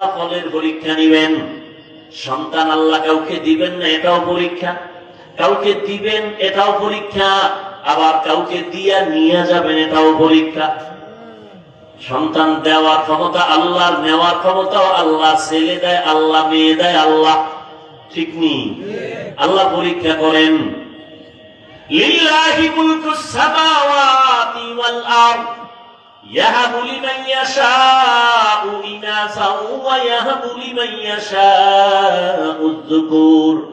ফলের পরীক্ষা নিবেন। সন্তান আল্লাহ কাউকে দিবেন না, এটাও পরীক্ষা। কাউকে দিবেন, এটাও পরীক্ষা। আবার কাউকে দিয়া নিয়ে যাবেন, এটাও পরীক্ষা। সন্তান দেওয়ার ক্ষমতা আল্লাহর, নেওয়ার ক্ষমতাও আল্লাহ। ছেলে দেয় আল্লাহ, মেয়ে দেয় আল্লাহ। ঠিক নেই আল্লাহ পরীক্ষা করেন। লিল্লাহি মুলকুস সামাওয়াতি ওয়াল আরদ। يهب لمن يشاء إناثا ويهب لمن يشاء الذكور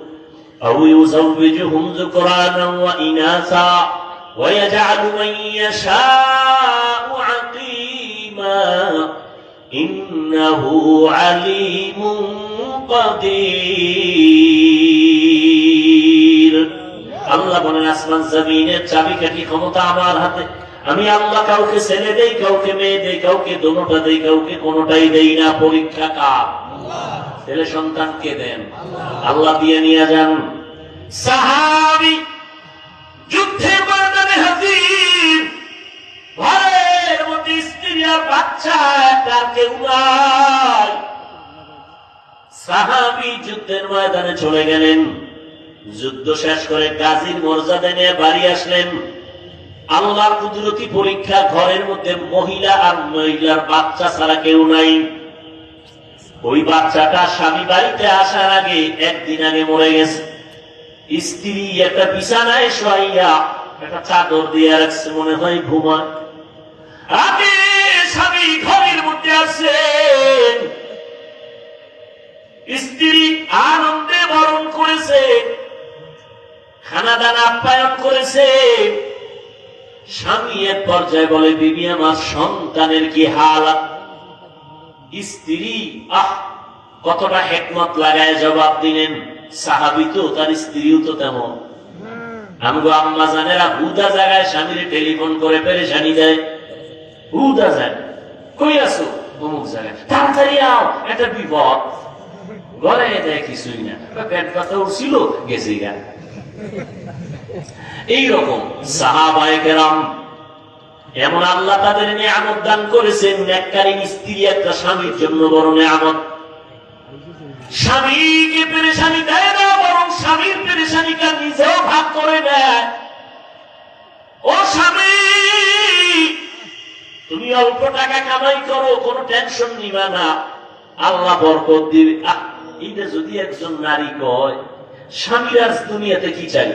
أو يزوجهم ذكرانا وإناثا ويجعل من يشاء عقيما إنه عليم قدير আল্লাহ বলেন আসমান জমিনের চাবিকাঠি ক্ষমতা আমার হাতে আমি আল্লাহ কাউকে ছেলে দেই, কাউকে মেয়ে দেই, কাউকে দোনোটা দেই, কাউকে কোনোটাই দেই না। পরীক্ষা কার? ছেলে সন্তানকে দেন? আল্লাহ দিয়ে নিয়ে যান। সাহাবি যুদ্ধের ময়দানে হাজির। ঘরের মধ্যে স্ত্রী বাচ্চা একটা কেউ সাহাবি যুদ্ধের ময়দানে চলে গেলেন। যুদ্ধ শেষ করে গাজীর মর্যাদা নিয়ে বাড়ি আসলেন। আল্লাহর কুদরতি পরীক্ষা ঘরের মধ্যে মহিলা আর মহিলার বাচ্চা ছাড়া কেউ নাই। ওই বাচ্চাটা স্বামী বাড়িতে আসার আগে একদিন আগে মরে গেছে। স্ত্রী একটা বিছানায় শোয়াইয়া একটা চাদর দিয়ে রাখছে, মনে হয় ঘুমায়। আগে স্বামী ঘরের মধ্যে আছেন স্ত্রী আনন্দে বরণ করেছে খানা দানা আপ্যায়ন করেছে। স্বামী এক পর্যায়ে বলে, বিবি, আমার সন্তানের কি হালাত? স্ত্রী, আহ, কতটা হেকমত লাগায় জবাব দিলেন, সাহাবি তো, তার স্ত্রীও তো তেমন। টেলিফোন করে যায় অমুক জায়গায়। তাড়াতাড়ি আও বিপদ। কিছুই না। পেট উঠছিল এইরকম সাহাবায়ে কেরাম এমন আল্লাহ তাদের নিয়ামত দান করেছেন, নেককারী স্ত্রী, একটা স্বামীর জন্য বড় নিয়ামত। স্বামীকে পেরেশানি দেয় না, বরং স্বামীর পেরেশানিটা নিজেও ভাগ করে নেয়। ও স্বামী, তুমি অল্প টাকা কামাই করো, কোনো টেনশন নিবা না। আল্লাহ বরকত দিবে। এটা যদি একজন নারী কয়, স্বামীর আজ দুনিয়াতে কি চাই?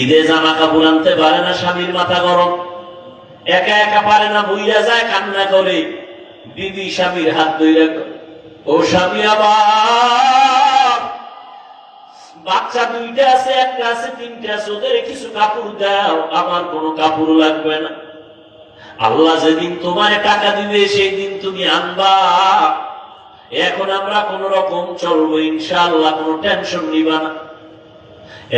ঈদে জামা কাপড় আনতে পারে না স্বামীর মাথা গরম। একা একা পারে না বইরা যায় কান্না করে। দিদি স্বামীর হাত ধরে ও স্বামী আবার বাচ্চা দুইটা আছে, একটা আছে, তিনটা আছে, ওদের কিছু কাপড় দাও, আমার কোনো কাপড় লাগবে না। আল্লাহ যেদিন তোমার টাকা দিবে সেই দিন তুমি আনবা। এখন আমরা কোন রকম চলবো ইনশাল্লাহ কোনো টেনশন নিবা না।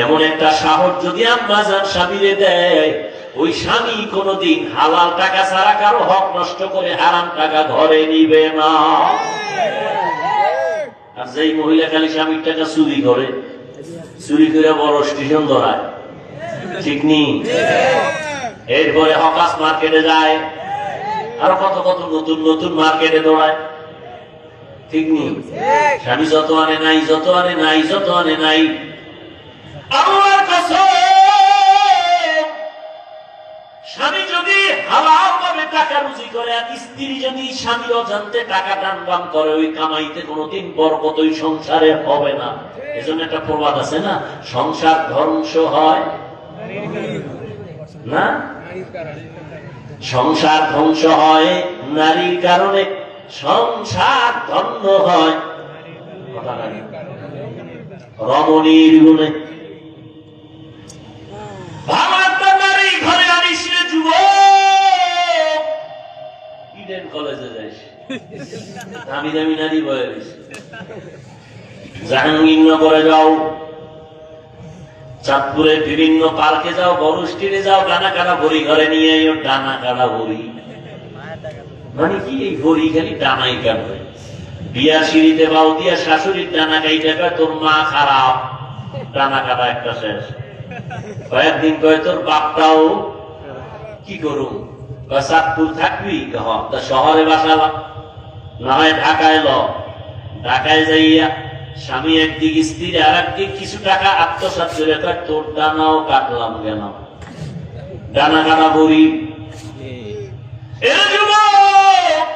এমন একটা সাহস যদি আম্মা যান স্বামীরে দেয়, ওই স্বামী কোনদিন হালাল টাকা ছাড়া কারও হক নষ্ট করে হারাম টাকা ঘরে নিবে না। আর যেই মহিলা খালি স্বামীর টাকা চুরি করে চুরি করে বড় স্টেশন ধরায়। ঠিক নেই এরপরে হকাস মার্কেটে যায়, আরও কত কত নতুন নতুন মার্কেটে দৌড়ায় ঠিক নেই স্বামী যত আনে নাই, যত আনে নাই, যত আনে নাই স্বামী যদি হালাল ভাবে টাকা রুজি করে স্ত্রী যদি টাকা টান বান করে, ওই কামাইতে কোনোদিন বরকত ওই সংসারে হবে না। এজন্য একটা প্রবাদ আছে না? সংসার ধ্বংস হয়। না? সংসার ধ্বংস হয় নারীর কারণে। সংসার ধন্য হয়। রমণীর গুণে। দামি দামি নারী বয়ে দিস জাহাঙ্গীরনগরে যাও। চাঁদপুরের বিভিন্ন পার্কে যাও যাও কাটা ভরি ঘরে নিয়ে এও ডানা কাটা ভরি মানে কি এই ভরি খালি ডানাই কাটবে বিয়া সিঁড়িতে বাউ দিয়া শাশুড়ির ডানা কাইটা তোর মা খারাপ। ডানা কাটা একটা শেষ। কয়েকদিন কয়, তোর বাপটাও কি করুম? চাঁদপুর থাকবি? কহ তা শহরে বাসালাম না হয় ঢাকায় ল ঢাকায় যাইয়া স্বামী একদিক স্ত্রী আর একদিক কিছু টাকা আত্মসাত করে কয়, তোর ডানাও কাটলাম কেন? গরিব এ যুবক!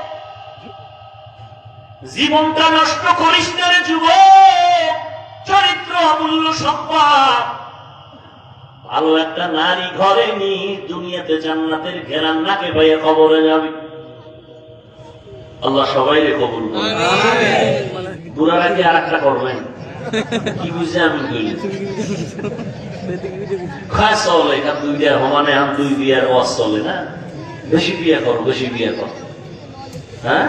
জীবনটা নষ্ট করিস না রে যুবক। চরিত্র অমূল্য সম্পদ। ভালো একটা নারী ঘরে নি দুনিয়াতে জান্নাতের ঘেরান নাকে পাইয়া কবরে যাবে। আল্লাহ সবাই কবুল। বুড়ারা কি আর একটা করবেন। কি বুঝে আমি কইলি খায় চলে এখান দুই বিয়ার সমানে আম দুই বিয়ার ওয়াজ চলে না। বেশি বিয়ে করো বেশি বিয়ে করো। হ্যাঁ?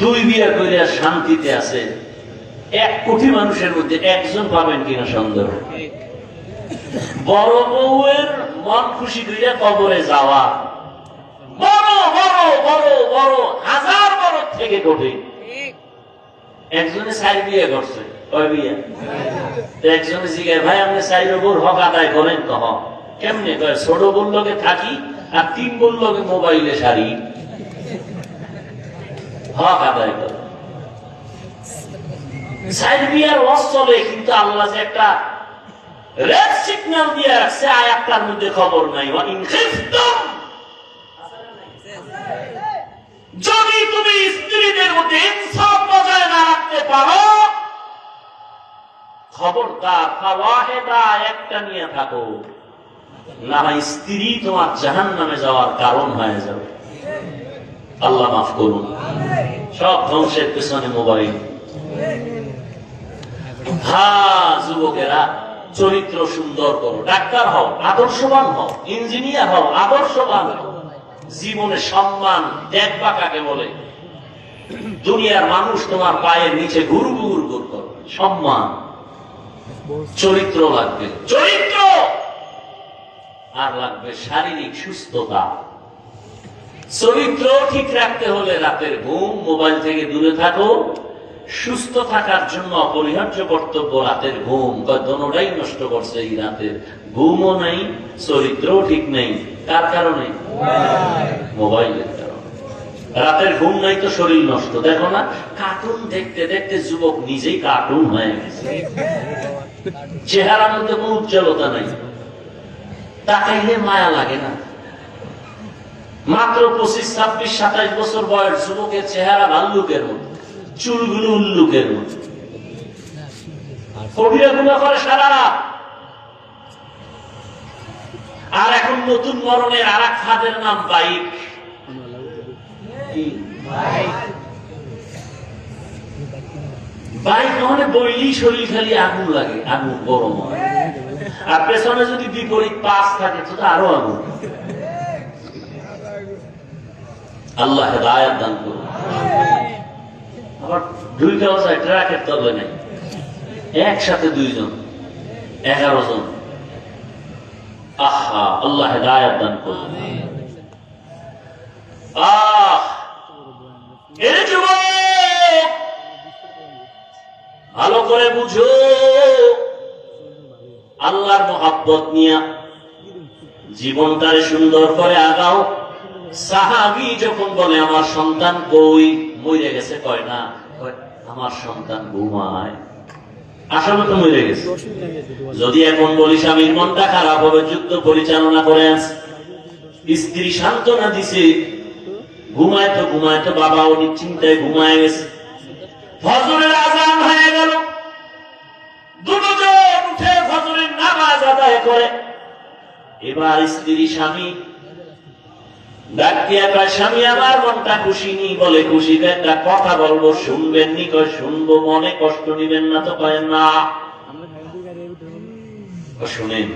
দুই বিয়ে করে শান্তিতে আছে। এক কোটি মানুষের মধ্যে একজন পাবেন কিনা সন্দেহ? বড় বউয়ের মন খুশি করিয়া কবরে যাওয়া বড় বড় বড় বড় হাজার বড় থেকে কঠিন। একজনে চাই বিয়ে করছে কয় বিয়ে? তো একজনে জিজ্ঞাসা ভাই আপনি চাই বউর হক আদায় করেন কহ কেমনে কয় ছোট বললোকে থাকি আর তিন বললোকে মোবাইলে সারি। হক আদায় করে। বিয়ার ওয়াজ চলে কিন্তু আল্লাহ যে একটা রেড সিগন্যাল দিয়ে রাখছে আয়াতটার মধ্যে খবর নাই। ইন খিফতুম যদি তুমি মধ্যে ইনসাফ বজায় না রাখতে পারো, খবরদার একটা নিয়ে থাকো। স্ত্রী তোমার জাহান নামে যাওয়ার কারণ হয়ে যাবে। আল্লাহ মাফ করুন। সব ধ্বংসের পেছনে মোবাইল। হ্যাঁ যুবকেরা, চরিত্র সুন্দর করো। ডাক্তার হও, আদর্শবান হও, ইঞ্জিনিয়ার হও, আদর্শবান হও। জীবনে সম্মান, দেখবা কাকে বলে? দুনিয়ার মানুষ তোমার পায়ের নিচে ঘুর ঘুর ঘুর করো সম্মান। চরিত্র লাগবে। চরিত্র! আর লাগবে শারীরিক সুস্থতা। চরিত্র ঠিক রাখতে হলে রাতের ঘুম মোবাইল থেকে দূরে থাকো। সুস্থ থাকার জন্য অপরিহার্য কর্তব্য রাতের ঘুম। দনোটাই নষ্ট করছে এই রাতের ঘুমও নেই চরিত্রও ঠিক নেই। কার কারণে? মোবাইলের কারণে। রাতের ঘুম নাই তো শরীর নষ্ট। দেখো না কার্টুন দেখতে দেখতে যুবক নিজেই কার্টুন হয়ে গেছে। চেহারার মধ্যে কোনো উজ্জ্বলতা নাই। তাকাইলে মায়া লাগে না। মাত্র পঁচিশ, ছাব্বিশ, সাতাইশ বছর বয়স যুবকের চেহারা ভাল্লুকের মতো, চুলগুলো উল্লুকের মতো। কবিরা গুণা করে সারা রাত। আর এখন নতুন মরণের আর এক খাদের নাম বাইক বইলি শরীর খালি আগুন লাগে, আগুন গরম হয়। আর পেছনে যদি বিপরীত পাশ থাকে, তো আরও আগুন। আল্লাহ দান করুন। আবার ট্রাকের তবে নেই একসাথে দুইজন, এগারো জন। আহা, আল্লাহ হেদায়ত দান করুন। আহ! ভালো করে বুঝো। আল্লাহর মহাব্বত নিয়া জীবনটারে সুন্দর করে আগাও। সাহাবি যখন বলে, আমার সন্তান কই? মরে গেছে। কয় না আমার সন্তান ঘুমায়। যদি এখন বলি, স্বামীর মনটা খারাপ হবে, যুদ্ধ পরিচালনা করে স্ত্রী সান্ত্বনা দিছে ঘুমায় তো বাবা তো বাবাও নিশ্চিন্তায় ঘুমায় গেছে। ফজরের আজান হয়ে গেল। দুটো জন উঠে ফজরের নামাজ আদায় করে। এবার স্ত্রী, স্বামী ডাক দিয়া কয় স্বামী আমার মনটা খুশি নি বলে খুশিতে একটা কথা বলব, শুনবেন নি কয়, শুনব, মনে কষ্ট নিবেন না তো কয়, না। শুনেন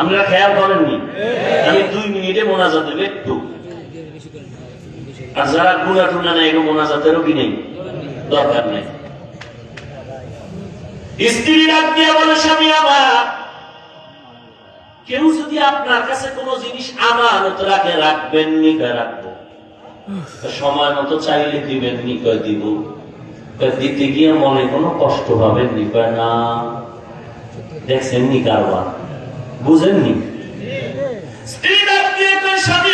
আমরা খেয়াল করেননি? আমি দুই মিনিটে মোনাজাত দেবো একটু। নেই নেই? দরকার নেই। স্ত্রী ডাক দিয়া বলে, স্বামী আমার, কেউ যদি আপনার কাছে কোন জিনিস আমানত রাখে, রাখবেন নি রাখব? সময় মতো চাইলে দিবেন নি, কয় দিব? দিতে গিয়ে মনে কোনো কষ্ট পাবেন নি, কয় না। দেখছেন নি কারবার? বুঝেননি? স্ত্রী ডাক দিয়ে স্বামী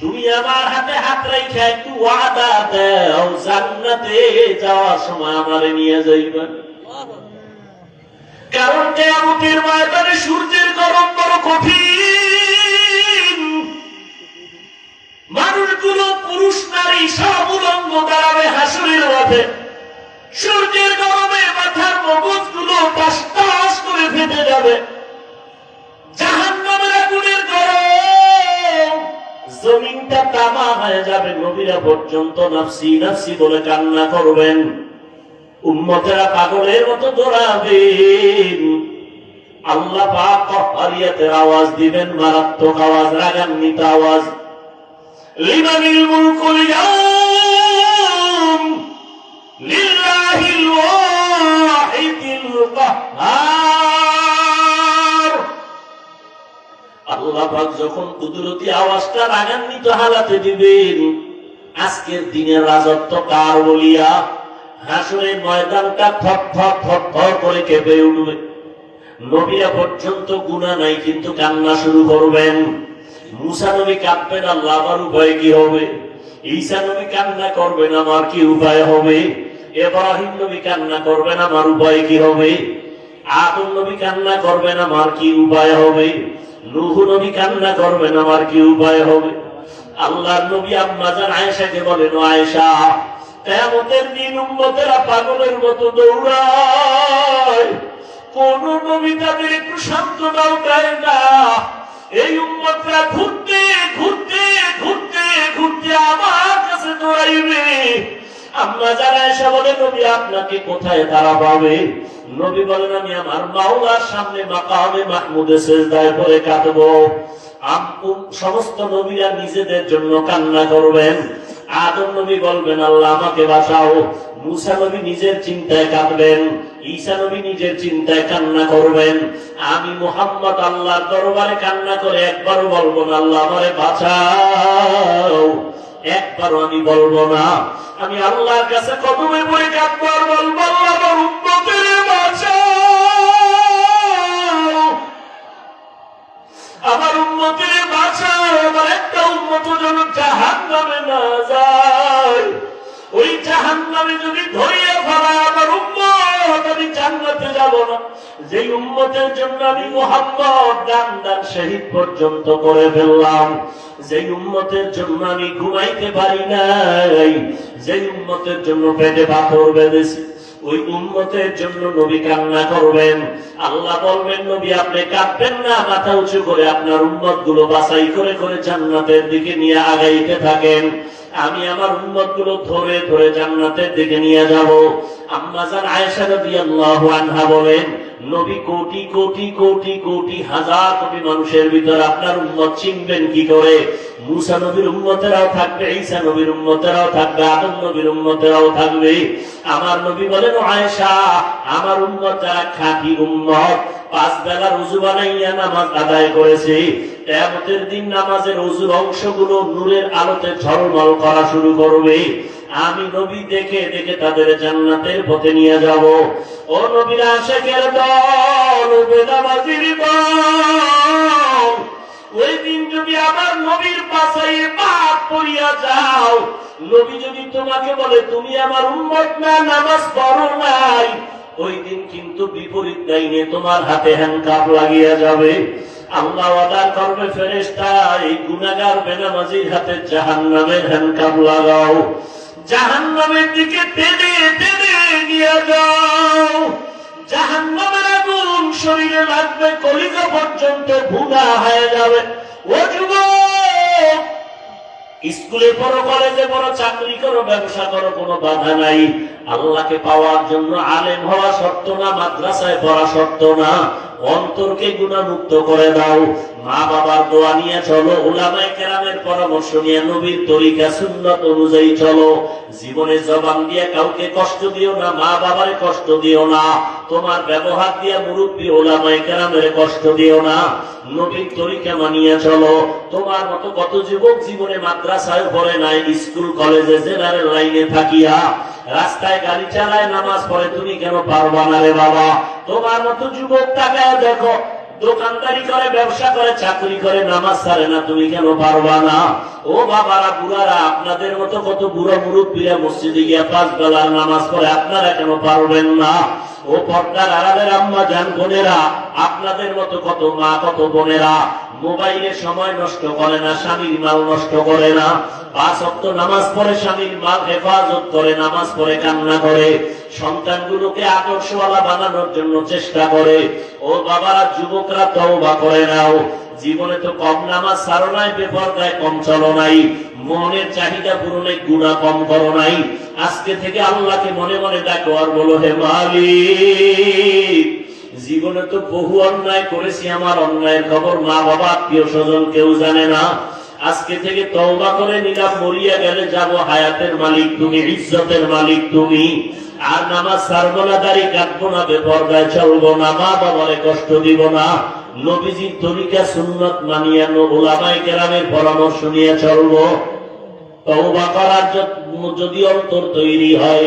তুমি আমার হাতে হাত রেখে একটু ওয়াদা দাও, জান্নাতে যাওয়ার সময় আমারে নিয়ে যাইবা। কারণ কেয়ামতের ময়দানে সূর্যের গরম বড় কঠিন। মানুষগুলো পুরুষ, নারী সব উলঙ্গ দাঁড়াবে হাসুরের মাঠে। সূর্যের গরমে মাথার মগজগুলো টাস টাস করে ফেটে যাবে। জমিনটা তামা হয়ে যাবে, নবীরা পর্যন্ত নাফসি নাফসি বলে কান্না করবেন। উম্মতেরা পাগলের মতো দৌড়াবেন আল্লাহ পাক কহরিয়াতের আওয়াজ দিবেন, মারাত্মক আওয়াজ, রাগান্বিত আওয়াজ। লিমানিল মুলকুল ইয়াউম লিল্লাহিল ওয়াহিদিল কাহ্হার আল্লাহ যখন কুদরতি আওয়াজটা রাগান্বিত হালাতে দিবেন, আজকের দিনের রাজত্ব কার বলিয়া হাসুরের ময়দানটা থর থর থর থর করে কেঁপে উঠবে। নবীরা পর্যন্ত গুণা নাই, কিন্তু কান্না শুরু করবেন। মুসা নবী কাঁদবেন, আল্লাহ উপায় কি হবে? ঈসা নবী কান্না করবেন, আমার কি উপায় হবে? এব্রাহিম নবী কান্না করবেন, আমার উপায় কি হবে? আদম নবী কান্না করবেন, আমার কি উপায় হবে? নূহ নবী কান্না করবেন, আমার কি উপায় হবে? আল্লাহর নবী আম্মাজান আয়েশাকে বলেন আয়েশা, কেয়ামতের দিন উম্মতেরা পাগলের মতো দৌড়ায়। কোন নবী তাদের একটু সান্ত্বনাও দেয় না এই উম্মতরা ঘুরতে ঘুরতে ঘুরতে ঘুরতে আমার কাছে দৌড়াইবে। আম্মা যারা এসে বলে, নবী, আপনাকে কোথায় তারা পাবে নবী বলেন, আমি আমার মাওলার সামনে মাকামে মাহমুদে সেজদায় পড়ে কাঁদবো। সমস্ত নবীরা নিজেদের জন্য কান্না করবেন। আদম নবী বলবেন, আল্লাহ, আমাকে বাঁচাও। মুসা নবী নিজের চিন্তায় কাঁদবেন। ঈসা নবী নিজের চিন্তায় কান্না করবেন। আমি মোহাম্মদ আল্লাহর দরবারে কান্না করে একবারও বলব না, আল্লাহ, আমারে বাঁচাও। একবারও আমি বলব না। আমি আল্লাহর কাছে পড়ে কাঁদবো আর বলব, আল্লাহ আমার উম্মতের বাঁচাও আমার উন্মতের বাঁচাও আমার একটা উন্মত যেন জাহান নামে না যায়। ওই জাহান নামে যদি ধরিয়ে ফেলায় আমার উম্মত আমি নবী কান্না করবেন। আল্লাহ বলবেন, নবী, আপনি কাঁদবেন না, মাথা উঁচু করে আপনার উম্মতগুলো বাছাই করে করে জান্নাতের দিকে নিয়ে আগাইতে থাকেন। আমি আমার উম্মতগুলো ধরে ধরে জান্নাতের দিকে নিয়ে যাব। আয়েশা রাদিয়াল্লাহু আনহা বলেন, নবী কোটি কোটি কোটি কোটি হাজার কোটি মানুষের ভিতর আপনার উম্মত চিনবেন কি করে? মুসা নবীর উম্মতেরাও থাকবে, ঈসা নবীর উম্মতেরাও থাকবে, আদম নবীর উম্মতেরাও থাকবে। আমার নবী বলেন আয়েশা, আমার উম্মত যারা খাঁটি উম্মত, পাঁচ বেলা রুজু বানাইয়া নামাজ আদায় করেছে। কেয়ামতের দিন নামাজের রুজুর অংশগুলো নূরের আলোতে ঝলমল করা শুরু করবে। আমি নবী দেখে দেখে তাদের জান্নাতের পথে নিয়ে যাব। ও নবীর আশেকের দল ওই দিন যদি আমার নবীর পাশে পাপ পড়িয়া যাও, নবী যদি তোমাকে বলে, তুমি আমার উন্মত না, নামাজ পড়ো নাই, ওই দিন কিন্তু বিপরীত লাইনে তোমার হাতে হ্যান্ডকাপ লাগিয়া যাবে। আল্লাহ অর্ডার করবে ফেরেস্তা এই গুনাগার বেনামাজির হাতে জাহান নামের হ্যান্ডকাপ লাগাও। জাহান নামের দিকে টেনে টেনে নিয়ে যাও। জাহান নামের আগুন শরীরে লাগবে কলিকা পর্যন্ত ভুনা হয়ে যাবে। ও স্কুলে পড়ো, কলেজে পড়ো, চাকরি করো, ব্যবসা করো, কোনো বাধা নাই। আল্লাহকে পাওয়ার জন্য আলেম হওয়া শর্ত না, মাদ্রাসায় পড়া শর্ত না। অন্তরকে গুণামুক্ত করে দাও। মা বাবার দোয়া নিয়ে চলো ওলামায় কেরামের পরামর্শ নিয়ে নবীর তরিকা, সুন্নত অনুযায়ী চলো। জীবনে জবান দিয়ে কাউকে কষ্ট দিও না মা বাবারে কষ্ট দিও না। তোমার ব্যবহার দিয়ে মুরব্বী ওলামায় কেরামের কষ্ট দিও না। নবীর তরিকা মানিয়ে চলো। তোমার মতো কত যুবক জীবনে মাদ্রাসায় পড়ে নাই, স্কুল, কলেজে, জেনারেল লাইনে থাকিয়া। রাস্তায় গাড়ি চালায়, নামাজ পড়ে, তুমি কেন পারবা না রে বাবা? তোমার মতো যুবক তাকায় দেখো, দোকানদারি করে, ব্যবসা করে, চাকরি করে, নামাজ ছাড়ে না, তুমি কেন পারবা না? ও বাবারা, বুড়ারা, আপনাদের মতো কত বুড়ো মুরব্বীরা মসজিদে গিয়ে পাঁচ বেলার নামাজ পড়ে, আপনারা কেন পারবেন না? ও পর্দার আড়ালের আম্মা, জান বোনেরা, আপনাদের মতো কত মা, কত বোনেরা মোবাইলে সময় নষ্ট করে না, স্বামীর মাল নষ্ট করে না। পাঁচ অক্ট নামাজ পড়ে স্বামীর মাল হেফাজত করে, নামাজ পড়ে, কান্না করে। সন্তানগুলোকে আদর্শওয়ালা বানানোর জন্য চেষ্টা করে। ও বাবারা, যুবকরা তওবা করে নাও। জীবনে তো কম নামাজ সারো নাই, বেপরদায় কম চলো নাই। মনের চাহিদা পূরণে গুণা কম করো নাই। আজকে থেকে আল্লাহকে মনে মনে ডাকো আর বলো, হে মালিক জীবনে তো বহু অন্যায় করেছি, আমার অন্যায়ের খবর মা বাবা, আত্মীয় স্বজন কেউ জানে না। আজকে থেকে তওবা করে নিলাম, মরিয়া গেলে যাব হায়াতের মালিক তুমি, ইজ্জতের মালিক তুমি। আর নামাজ সারবো না, দাড়ি কাটবো না, বেপরদায় চলবো না, মা বাবারে কষ্ট দিব না। নবীজির তরিকা সুন্নত মানিয়া ওলামাই কেরামের পরামর্শ নিয়ে চলবো। তওবা করার যদি অন্তর তৈরি হয়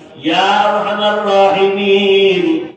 يا أرحم الراحمين.